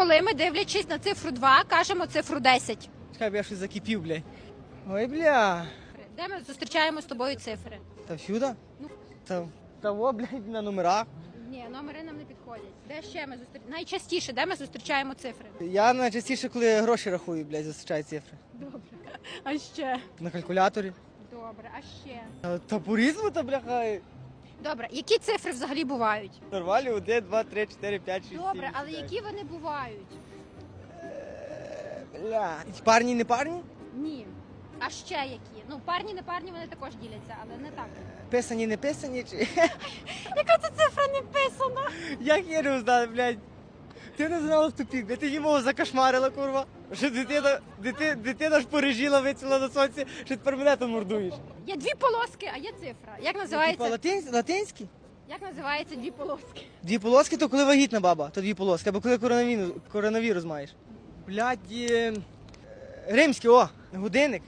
Коли ми, дивлячись на цифру 2, кажемо цифру 10. Чекай, бо я щось закипів, блядь. Ой, бля. Де ми зустрічаємо з тобою цифри? Та всюди? Ну. Та, та во, блядь, на номерах. Ні, номери нам не підходять. Де ще ми зустрічаємо? Найчастіше, де ми зустрічаємо цифри? Я найчастіше, коли гроші рахую, блядь, зустрічаю цифри. Добре. А ще? На калькуляторі. Добре, а ще? Та, та по-різному, та бляха. Добре, які цифри взагалі бувають? Нормально, 1, 2, 3, 4, 5, 6, Добре, але які вони бувають? Бля. Парні, не парні? Ні. А ще які? Ну, парні, не парні, вони також діляться, але не так. Писані, не писані, чи... Яка це цифра не писана? Як я не знаю, блядь. Ти не знала в тупік, де ти її мову закошмарила, курва. Що дитина, дити, дитина ж порежіла, вицвіла на сонці, що тепер мене там мордуєш. Є дві полоски, а є цифра. Як Типа називається? латин, латинські? Як називається дві полоски? Дві полоски, то коли вагітна баба, то дві полоски, або коли коронавірус, коронавірус маєш. Блядь, е, римські, о, годинник.